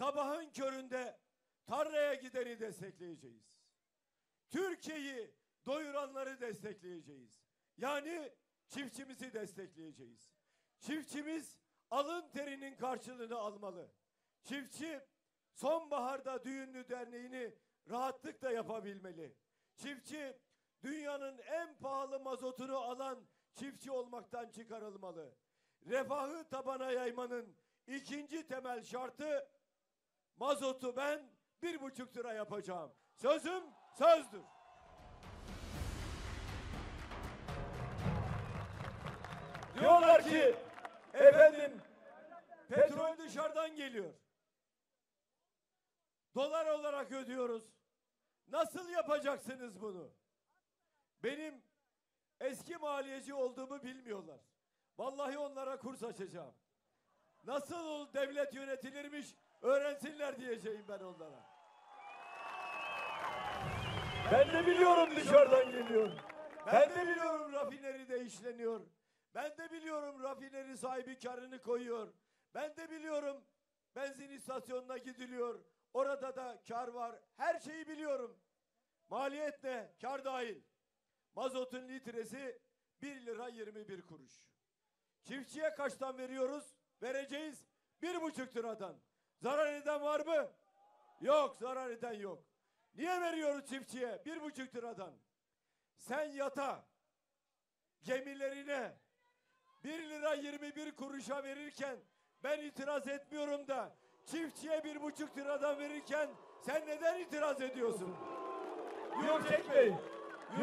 sabahın köründe tarlaya gideni destekleyeceğiz. Türkiye'yi doyuranları destekleyeceğiz. Yani çiftçimizi destekleyeceğiz. Çiftçimiz alın terinin karşılığını almalı. Çiftçi sonbaharda düğünlü derneğini rahatlıkla yapabilmeli. Çiftçi dünyanın en pahalı mazotunu alan çiftçi olmaktan çıkarılmalı. Refahı tabana yaymanın ikinci temel şartı mazotu ben bir buçuk lira yapacağım. Sözüm sözdür. Diyorlar ki efendim petrol dışarıdan geliyor. Dolar olarak ödüyoruz. Nasıl yapacaksınız bunu? Benim eski maliyeci olduğumu bilmiyorlar. Vallahi onlara kurs açacağım. Nasıl devlet yönetilirmiş öğrensinler diyeceğim ben onlara. Ben de biliyorum dışarıdan geliyor. Ben de biliyorum rafineride işleniyor. Ben de biliyorum rafineri sahibi karını koyuyor. Ben de biliyorum benzin istasyonuna gidiliyor. Orada da kar var. Her şeyi biliyorum. Maliyet ne? Kar dahil. Mazotun litresi 1 lira 21 kuruş. Çiftçiye kaçtan veriyoruz? Vereceğiz bir buçuk liradan. Zarar eden var mı? Yok zarar eden yok. Niye veriyoruz çiftçiye? Bir buçuk liradan. Sen yata gemilerine bir lira 21 kuruşa verirken ben itiraz etmiyorum da çiftçiye bir buçuk liradan verirken sen neden itiraz ediyorsun? Yok çekmeyin.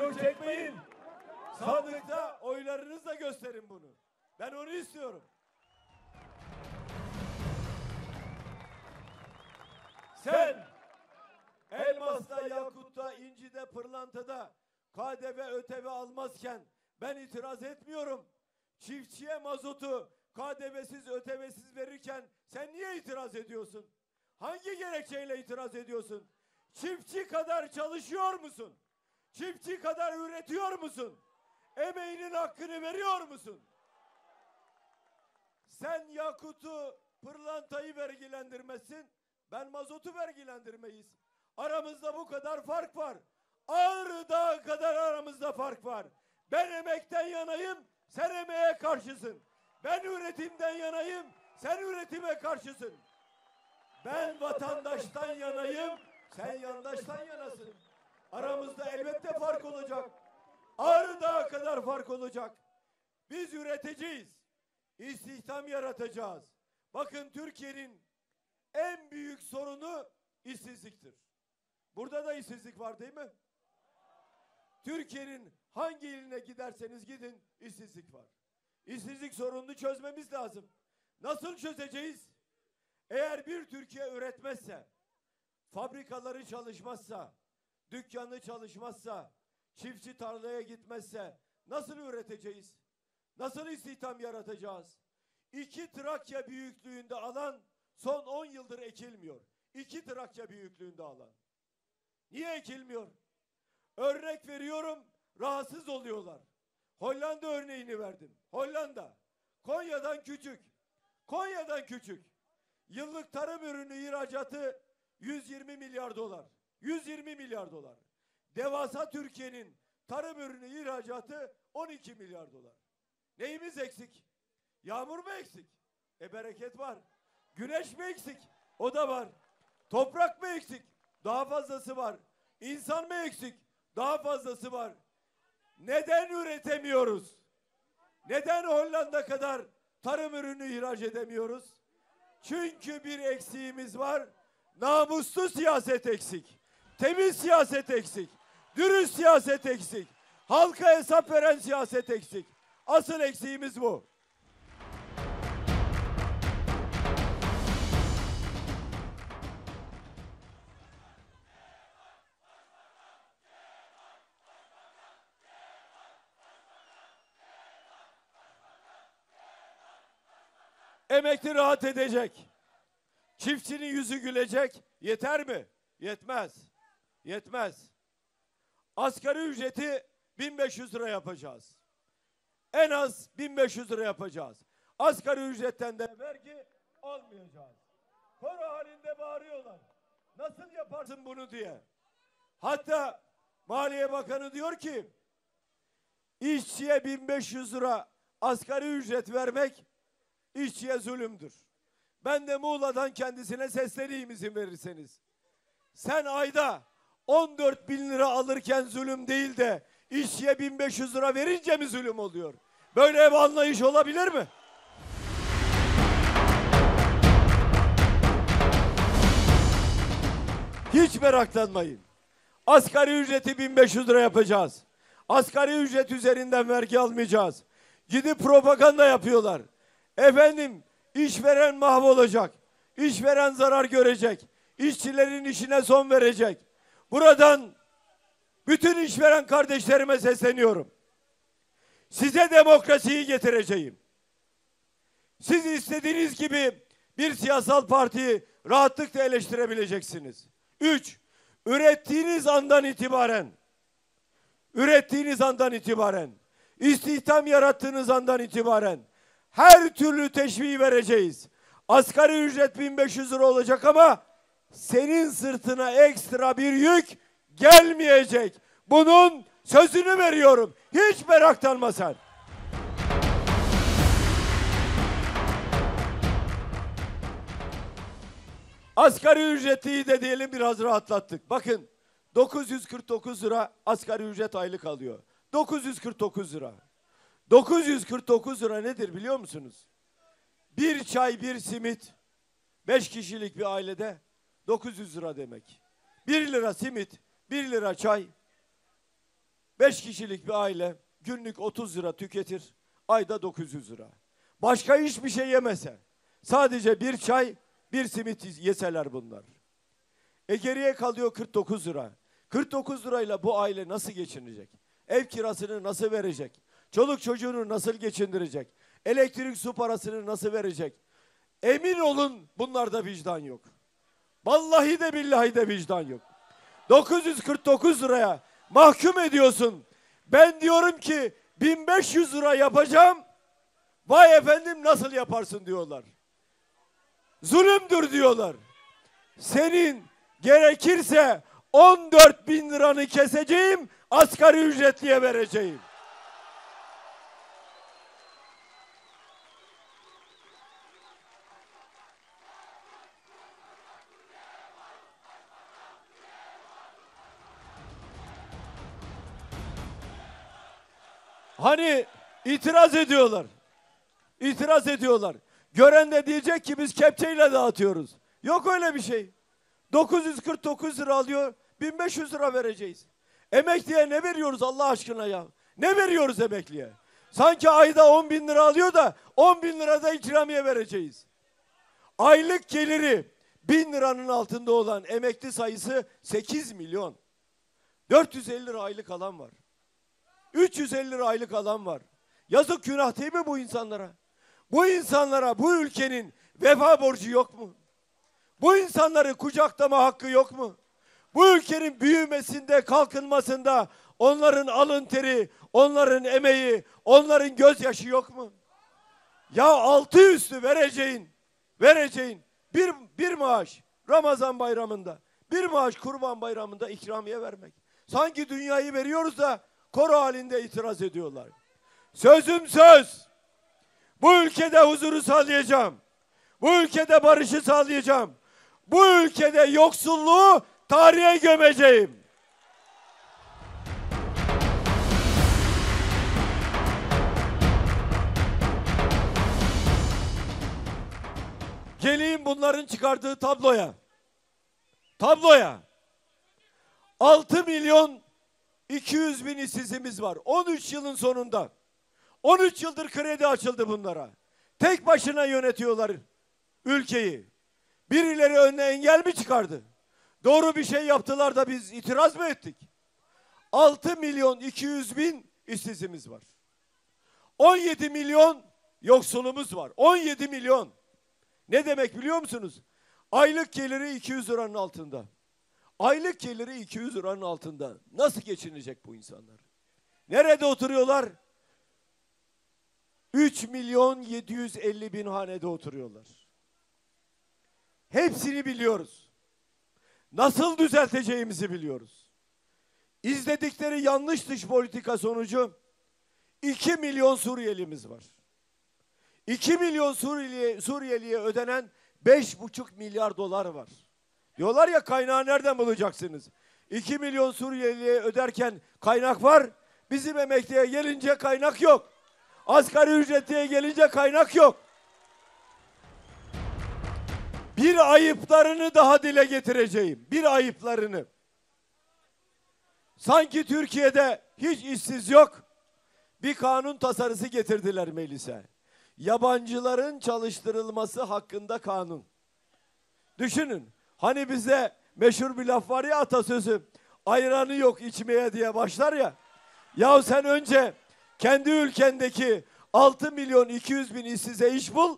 Yok çekmeyin. Sandıkta oylarınızla gösterin bunu. Ben onu istiyorum. Sen Elmas'ta, Yakut'ta, İnci'de, Pırlanta'da KDV öteve almazken ben itiraz etmiyorum. Çiftçiye mazotu KDV'siz ötevesiz verirken sen niye itiraz ediyorsun? Hangi gerekçeyle itiraz ediyorsun? Çiftçi kadar çalışıyor musun? Çiftçi kadar üretiyor musun? Emeğinin hakkını veriyor musun? Sen yakutu, pırlantayı vergilendirmesin. Ben mazotu vergilendirmeyiz. Aramızda bu kadar fark var. Ağrı Dağı kadar aramızda fark var. Ben emekten yanayım, sen emeğe karşısın. Ben üretimden yanayım, sen üretime karşısın. Ben vatandaştan yanayım, sen yandaştan yanasın. Aramızda elbette fark olacak. Ağrı Dağı kadar fark olacak. Biz üreteceğiz. İstihdam yaratacağız. Bakın Türkiye'nin en büyük sorunu işsizliktir. Burada da işsizlik var değil mi? Türkiye'nin hangi iline giderseniz gidin işsizlik var. İşsizlik sorununu çözmemiz lazım. Nasıl çözeceğiz? Eğer bir Türkiye üretmezse, fabrikaları çalışmazsa, dükkanı çalışmazsa, çiftçi tarlaya gitmezse nasıl üreteceğiz? Nasıl istihdam yaratacağız? İki Trakya büyüklüğünde alan son 10 yıldır ekilmiyor. İki Trakya büyüklüğünde alan. Niye ekilmiyor? Örnek veriyorum, rahatsız oluyorlar. Hollanda örneğini verdim. Hollanda. Konya'dan küçük. Konya'dan küçük. Yıllık tarım ürünü ihracatı 120 milyar dolar. 120 milyar dolar. Devasa Türkiye'nin tarım ürünü ihracatı 12 milyar dolar. Neyimiz eksik? Yağmur mu eksik? E bereket var. Güneş mi eksik? O da var. Toprak mı eksik? Daha fazlası var. İnsan mı eksik? Daha fazlası var. Neden üretemiyoruz? Neden Hollanda kadar tarım ürünü ihraç edemiyoruz? Çünkü bir eksiğimiz var. Namuslu siyaset eksik. Temiz siyaset eksik. Dürüst siyaset eksik. Halka hesap veren siyaset eksik. Asıl eksiğimiz bu. Emekli rahat edecek. Çiftçinin yüzü gülecek. Yeter mi? Yetmez. Yetmez. Asgari ücreti 1500 lira yapacağız. En az 1500 lira yapacağız. Asgari ücretten de vergi almayacağız. koro halinde bağırıyorlar. Nasıl yaparsın bunu diye. Hatta Maliye Bakanı diyor ki işçiye 1500 lira asgari ücret vermek işçiye zulümdür. Ben de Muğla'dan kendisine sesleneyim izin verirseniz. Sen ayda 14 bin lira alırken zulüm değil de işçiye 1500 lira verince mi zulüm oluyor? Böyle bir anlayış olabilir mi? Hiç meraklanmayın. Asgari ücreti 1500 lira yapacağız. Asgari ücret üzerinden vergi almayacağız. Gidip propaganda yapıyorlar. Efendim işveren mahvolacak. İşveren zarar görecek. İşçilerin işine son verecek. Buradan bütün işveren kardeşlerime sesleniyorum. Size demokrasiyi getireceğim. Siz istediğiniz gibi bir siyasal partiyi rahatlıkla eleştirebileceksiniz. Üç, ürettiğiniz andan itibaren, ürettiğiniz andan itibaren, istihdam yarattığınız andan itibaren her türlü teşviği vereceğiz. Asgari ücret 1500 lira olacak ama senin sırtına ekstra bir yük gelmeyecek. Bunun sözünü veriyorum. Hiç meraklanma sen. Asgari ücretliyi de diyelim biraz rahatlattık. Bakın 949 lira asgari ücret aylık alıyor. 949 lira. 949 lira nedir biliyor musunuz? Bir çay, bir simit, beş kişilik bir ailede 900 lira demek. Bir lira simit, bir lira çay, beş kişilik bir aile günlük 30 lira tüketir, ayda 900 lira. Başka hiçbir şey yemese, sadece bir çay, bir simit yeseler bunlar. E geriye kalıyor 49 lira. 49 lirayla bu aile nasıl geçinecek? Ev kirasını nasıl verecek? Çoluk çocuğunu nasıl geçindirecek? Elektrik su parasını nasıl verecek? Emin olun bunlarda vicdan yok. Vallahi de billahi de vicdan yok. 949 liraya mahkum ediyorsun. Ben diyorum ki 1500 lira yapacağım. Vay efendim nasıl yaparsın diyorlar. Zulümdür diyorlar. Senin gerekirse 14 bin liranı keseceğim, asgari ücretliye vereceğim. Hani itiraz ediyorlar. İtiraz ediyorlar. Gören de diyecek ki biz kepçeyle dağıtıyoruz. Yok öyle bir şey. 949 lira alıyor, 1500 lira vereceğiz. Emekliye ne veriyoruz Allah aşkına ya? Ne veriyoruz emekliye? Sanki ayda 10 bin lira alıyor da 10 bin lira da ikramiye vereceğiz. Aylık geliri bin liranın altında olan emekli sayısı 8 milyon. 450 lira aylık alan var. 350 lira aylık alan var. Yazık günah değil mi bu insanlara? Bu insanlara bu ülkenin vefa borcu yok mu? Bu insanları kucaklama hakkı yok mu? Bu ülkenin büyümesinde, kalkınmasında onların alın teri, onların emeği, onların gözyaşı yok mu? Ya altı üstü vereceğin, vereceğin bir, bir maaş Ramazan bayramında, bir maaş kurban bayramında ikramiye vermek. Sanki dünyayı veriyoruz da koro halinde itiraz ediyorlar. Sözüm söz. Bu ülkede huzuru sağlayacağım. Bu ülkede barışı sağlayacağım. Bu ülkede yoksulluğu tarihe gömeceğim. Geleyim bunların çıkardığı tabloya. Tabloya. 6 milyon 200 bin işsizimiz var. 13 yılın sonunda. 13 yıldır kredi açıldı bunlara. Tek başına yönetiyorlar ülkeyi. Birileri önüne engel mi çıkardı? Doğru bir şey yaptılar da biz itiraz mı ettik? 6 milyon 200 bin işsizimiz var. 17 milyon yoksulumuz var. 17 milyon. Ne demek biliyor musunuz? Aylık geliri 200 liranın altında. Aylık geliri 200 liranın altında. Nasıl geçinecek bu insanlar? Nerede oturuyorlar? 3 milyon 750 bin hanede oturuyorlar. Hepsini biliyoruz. Nasıl düzelteceğimizi biliyoruz. İzledikleri yanlış dış politika sonucu 2 milyon Suriyelimiz var. 2 milyon Suriyeli, Suriyeliye ödenen 5,5 milyar dolar var. Diyorlar ya kaynağı nereden bulacaksınız? 2 milyon Suriyeliye öderken kaynak var. Bizim emekliye gelince kaynak yok. Asgari ücretliye gelince kaynak yok. Bir ayıplarını daha dile getireceğim. Bir ayıplarını. Sanki Türkiye'de hiç işsiz yok. Bir kanun tasarısı getirdiler meclise. Yabancıların çalıştırılması hakkında kanun. Düşünün. Hani bize meşhur bir laf var ya atasözü. Ayranı yok içmeye diye başlar ya. Ya sen önce kendi ülkendeki 6 milyon 200 bin işsize iş bul.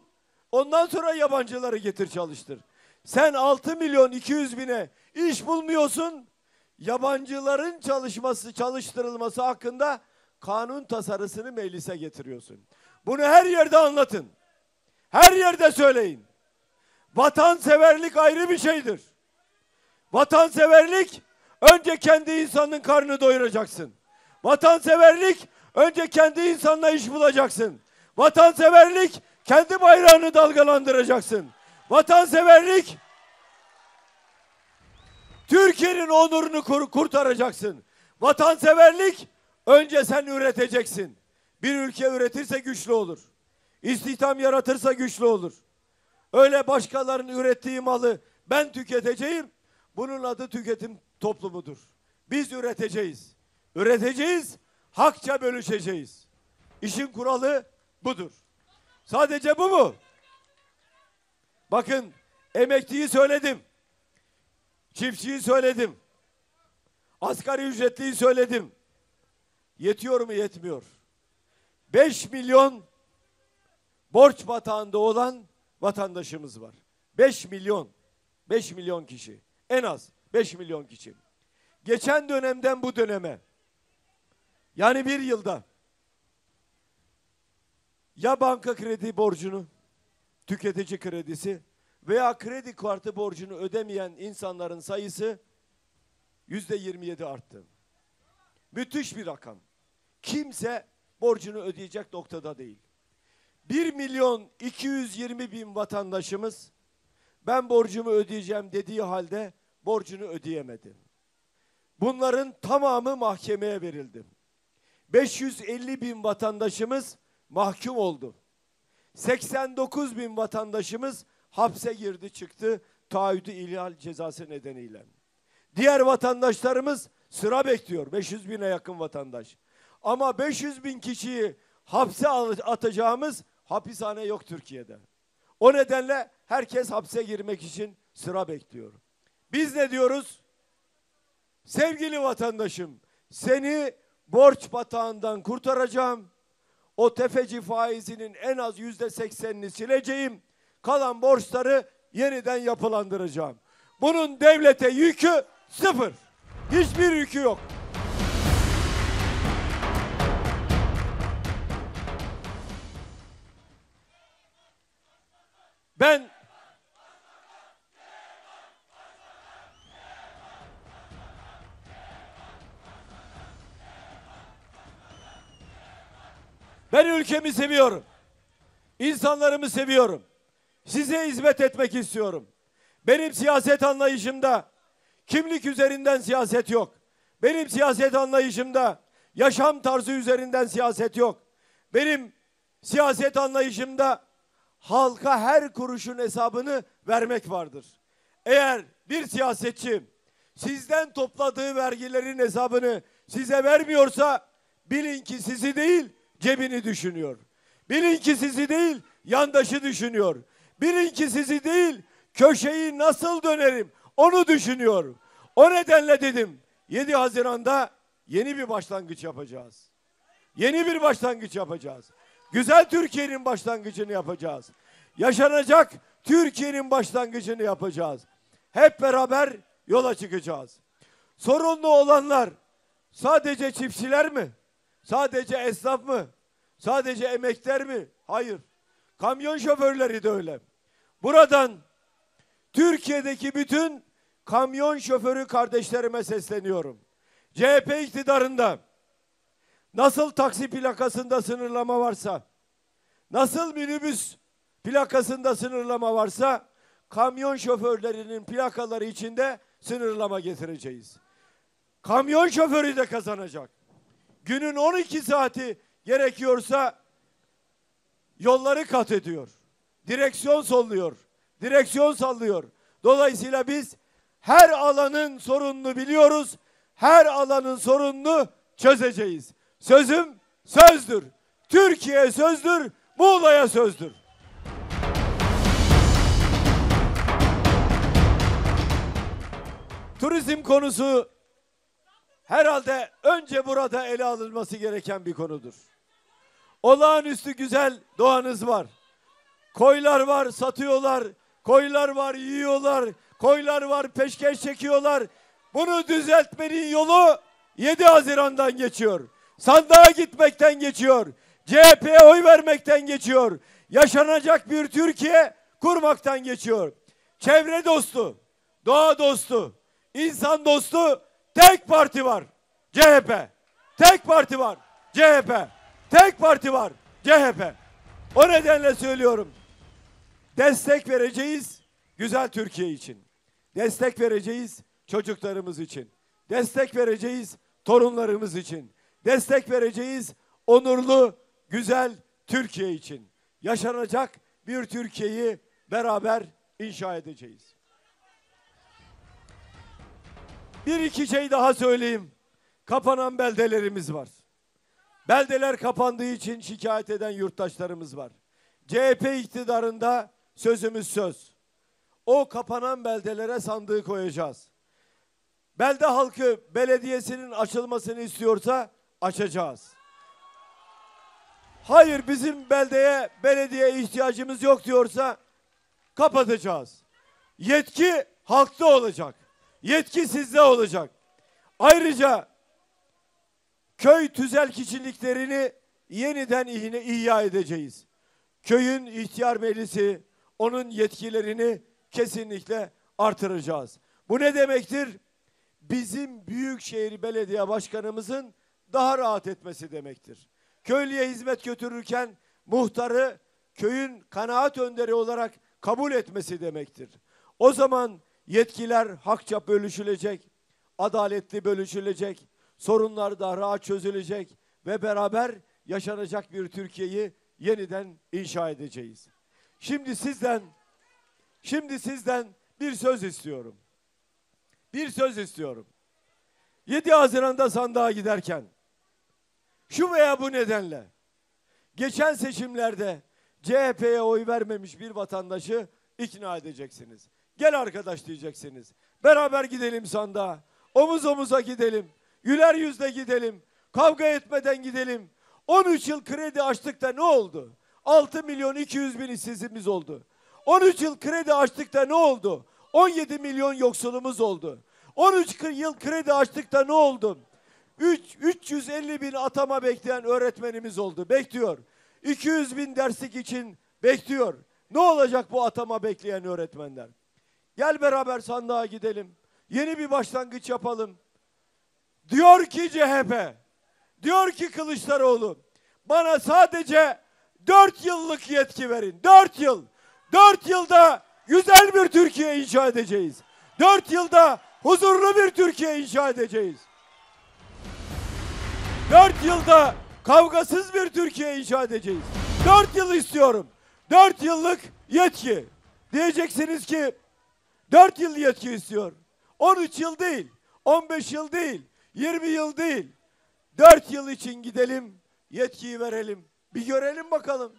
Ondan sonra yabancıları getir çalıştır. Sen 6 milyon 200 bine iş bulmuyorsun. Yabancıların çalışması, çalıştırılması hakkında kanun tasarısını meclise getiriyorsun. Bunu her yerde anlatın. Her yerde söyleyin. Vatanseverlik ayrı bir şeydir. Vatanseverlik önce kendi insanın karnını doyuracaksın. Vatanseverlik önce kendi insanla iş bulacaksın. Vatanseverlik kendi bayrağını dalgalandıracaksın. Vatanseverlik Türkiye'nin onurunu kur kurtaracaksın. Vatanseverlik önce sen üreteceksin. Bir ülke üretirse güçlü olur. İstihdam yaratırsa güçlü olur. Öyle başkalarının ürettiği malı ben tüketeceğim. Bunun adı tüketim toplumudur. Biz üreteceğiz. Üreteceğiz, hakça bölüşeceğiz. İşin kuralı budur. Sadece bu mu? Bakın emekliyi söyledim. Çiftçiyi söyledim. Asgari ücretliyi söyledim. Yetiyor mu? Yetmiyor. 5 milyon borç batağında olan vatandaşımız var. 5 milyon. 5 milyon kişi. En az 5 milyon kişi. Geçen dönemden bu döneme yani bir yılda ya banka kredi borcunu, tüketici kredisi veya kredi kartı borcunu ödemeyen insanların sayısı yüzde 27 arttı. Müthiş bir rakam. Kimse borcunu ödeyecek noktada değil. 1 milyon 220 bin vatandaşımız ben borcumu ödeyeceğim dediği halde borcunu ödeyemedi. Bunların tamamı mahkemeye verildi. 550 bin vatandaşımız mahkum oldu. 89 bin vatandaşımız hapse girdi çıktı taahhüdü ihlal cezası nedeniyle. Diğer vatandaşlarımız sıra bekliyor. 500 bine yakın vatandaş. Ama 500 bin kişiyi hapse atacağımız hapishane yok Türkiye'de. O nedenle herkes hapse girmek için sıra bekliyor. Biz ne diyoruz? Sevgili vatandaşım, seni borç batağından kurtaracağım. O tefeci faizinin en az yüzde seksenini sileceğim. Kalan borçları yeniden yapılandıracağım. Bunun devlete yükü sıfır. Hiçbir yükü yok. Ben Ben ülkemi seviyorum. İnsanlarımı seviyorum. Size hizmet etmek istiyorum. Benim siyaset anlayışımda kimlik üzerinden siyaset yok. Benim siyaset anlayışımda yaşam tarzı üzerinden siyaset yok. Benim siyaset anlayışımda halka her kuruşun hesabını vermek vardır. Eğer bir siyasetçi sizden topladığı vergilerin hesabını size vermiyorsa bilin ki sizi değil cebini düşünüyor. Bilin ki sizi değil yandaşı düşünüyor. Bilin ki sizi değil köşeyi nasıl dönerim onu düşünüyor. O nedenle dedim 7 Haziran'da yeni bir başlangıç yapacağız. Yeni bir başlangıç yapacağız. Güzel Türkiye'nin başlangıcını yapacağız. Yaşanacak Türkiye'nin başlangıcını yapacağız. Hep beraber yola çıkacağız. Sorunlu olanlar sadece çiftçiler mi? Sadece esnaf mı? Sadece emekler mi? Hayır. Kamyon şoförleri de öyle. Buradan Türkiye Türkiye'deki bütün kamyon şoförü kardeşlerime sesleniyorum. CHP iktidarında nasıl taksi plakasında sınırlama varsa, nasıl minibüs plakasında sınırlama varsa, kamyon şoförlerinin plakaları içinde sınırlama getireceğiz. Kamyon şoförü de kazanacak. Günün 12 saati gerekiyorsa yolları kat ediyor. Direksiyon solluyor. Direksiyon sallıyor. Dolayısıyla biz her alanın sorununu biliyoruz. Her alanın sorununu çözeceğiz. Sözüm sözdür. Türkiye sözdür. Muğla'ya sözdür. Turizm konusu herhalde önce burada ele alınması gereken bir konudur. Olağanüstü güzel doğanız var. Koylar var satıyorlar. Koylar var yiyorlar. Koylar var peşkeş çekiyorlar. Bunu düzeltmenin yolu 7 Haziran'dan geçiyor. Sandığa gitmekten geçiyor. CHP'ye oy vermekten geçiyor. Yaşanacak bir Türkiye kurmaktan geçiyor. Çevre dostu, doğa dostu, insan dostu tek parti var. CHP. Tek parti var. CHP. Tek parti var. CHP. O nedenle söylüyorum. Destek vereceğiz güzel Türkiye için. Destek vereceğiz çocuklarımız için. Destek vereceğiz torunlarımız için. Destek vereceğiz onurlu, güzel Türkiye için. Yaşanacak bir Türkiye'yi beraber inşa edeceğiz. Bir iki şey daha söyleyeyim. Kapanan beldelerimiz var. Beldeler kapandığı için şikayet eden yurttaşlarımız var. CHP iktidarında sözümüz söz. O kapanan beldelere sandığı koyacağız. Belde halkı belediyesinin açılmasını istiyorsa açacağız. Hayır bizim beldeye belediye ihtiyacımız yok diyorsa kapatacağız. Yetki halkta olacak. Yetki sizde olacak. Ayrıca köy tüzel kişiliklerini yeniden ihya edeceğiz. Köyün ihtiyar meclisi onun yetkilerini kesinlikle artıracağız. Bu ne demektir? Bizim Büyükşehir Belediye Başkanımızın daha rahat etmesi demektir. Köylüye hizmet götürürken muhtarı köyün kanaat önderi olarak kabul etmesi demektir. O zaman yetkiler hakça bölüşülecek, adaletli bölüşülecek, sorunlar da rahat çözülecek ve beraber yaşanacak bir Türkiye'yi yeniden inşa edeceğiz. Şimdi sizden şimdi sizden bir söz istiyorum. Bir söz istiyorum. 7 Haziran'da sandığa giderken şu veya bu nedenle geçen seçimlerde CHP'ye oy vermemiş bir vatandaşı ikna edeceksiniz. Gel arkadaş diyeceksiniz. Beraber gidelim sandığa. Omuz omuza gidelim. Güler yüzle gidelim. Kavga etmeden gidelim. 13 yıl kredi açtık da ne oldu? 6 milyon 200 bin işsizimiz oldu. 13 yıl kredi açtık da ne oldu? 17 milyon yoksulumuz oldu. 13 yıl kredi açtık da ne oldu? 3, 350 bin atama bekleyen öğretmenimiz oldu. Bekliyor. 200 bin derslik için bekliyor. Ne olacak bu atama bekleyen öğretmenler? Gel beraber sandığa gidelim. Yeni bir başlangıç yapalım. Diyor ki CHP, diyor ki Kılıçdaroğlu, bana sadece dört yıllık yetki verin. Dört yıl. Dört yılda güzel bir Türkiye inşa edeceğiz. Dört yılda huzurlu bir Türkiye inşa edeceğiz. Dört yılda kavgasız bir Türkiye inşa edeceğiz. Dört yıl istiyorum. Dört yıllık yetki. Diyeceksiniz ki dört yıl yetki istiyor. 13 yıl değil, 15 yıl değil, 20 yıl değil. 4 yıl için gidelim, yetkiyi verelim. Bir görelim bakalım.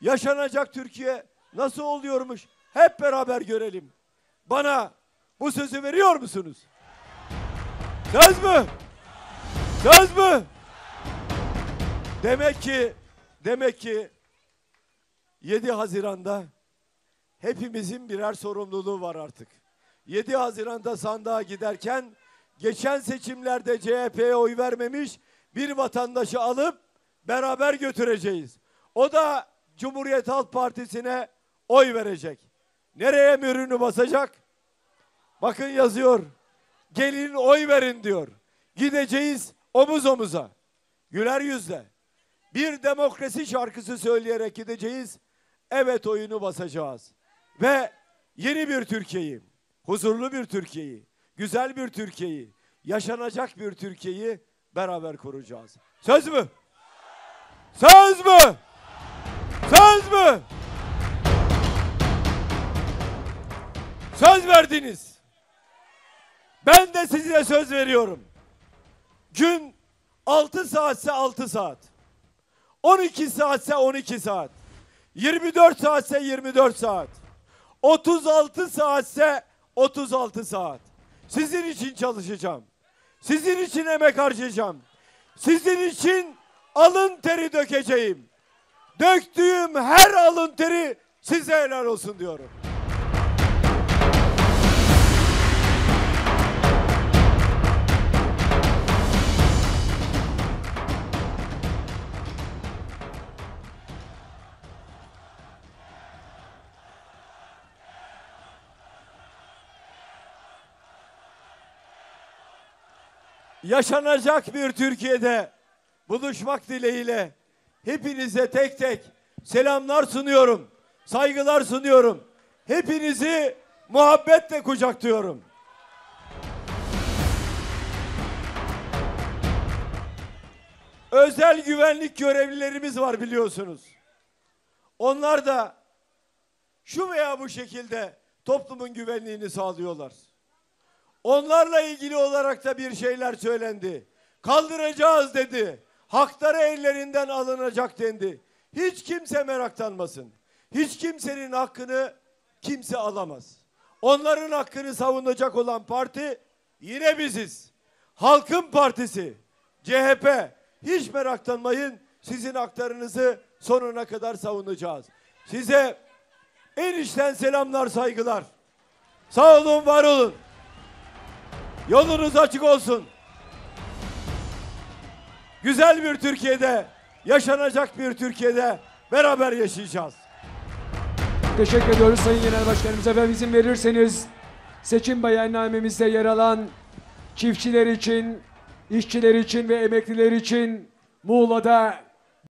Yaşanacak Türkiye nasıl oluyormuş? Hep beraber görelim. Bana bu sözü veriyor musunuz? Söz mü? Söz mü? Demek ki demek ki 7 Haziran'da hepimizin birer sorumluluğu var artık. 7 Haziran'da sandığa giderken geçen seçimlerde CHP'ye oy vermemiş bir vatandaşı alıp beraber götüreceğiz. O da Cumhuriyet Halk Partisi'ne oy verecek. Nereye mührünü basacak? Bakın yazıyor. Gelin oy verin diyor. Gideceğiz omuz omuza. Güler yüzle. Bir demokrasi şarkısı söyleyerek gideceğiz. Evet oyunu basacağız. Ve yeni bir Türkiye'yi, huzurlu bir Türkiye'yi, güzel bir Türkiye'yi, yaşanacak bir Türkiye'yi beraber kuracağız. Söz mü? Söz mü? Söz mü? Söz verdiniz. Ben de size söz veriyorum. Gün 6 saatse 6 saat. 12 saatse 12 saat. 24 saatse 24 saat. 36 saatse 36 saat. Sizin için çalışacağım. Sizin için emek harcayacağım. Sizin için alın teri dökeceğim. Döktüğüm her alın teri size helal olsun diyorum. Yaşanacak bir Türkiye'de buluşmak dileğiyle hepinize tek tek selamlar sunuyorum. Saygılar sunuyorum. Hepinizi muhabbetle kucaklıyorum. Özel güvenlik görevlilerimiz var biliyorsunuz. Onlar da şu veya bu şekilde toplumun güvenliğini sağlıyorlar. Onlarla ilgili olarak da bir şeyler söylendi. Kaldıracağız dedi. Hakları ellerinden alınacak dendi. Hiç kimse meraklanmasın. Hiç kimsenin hakkını kimse alamaz. Onların hakkını savunacak olan parti yine biziz. Halkın Partisi, CHP. Hiç meraklanmayın. Sizin haklarınızı sonuna kadar savunacağız. Size en içten selamlar, saygılar. Sağ olun, var olun. Yolunuz açık olsun. Güzel bir Türkiye'de, yaşanacak bir Türkiye'de beraber yaşayacağız. Teşekkür ediyoruz Sayın Genel Başkanımıza ve izin verirseniz seçim beyannamemizde yer alan çiftçiler için, işçiler için ve emekliler için Muğla'da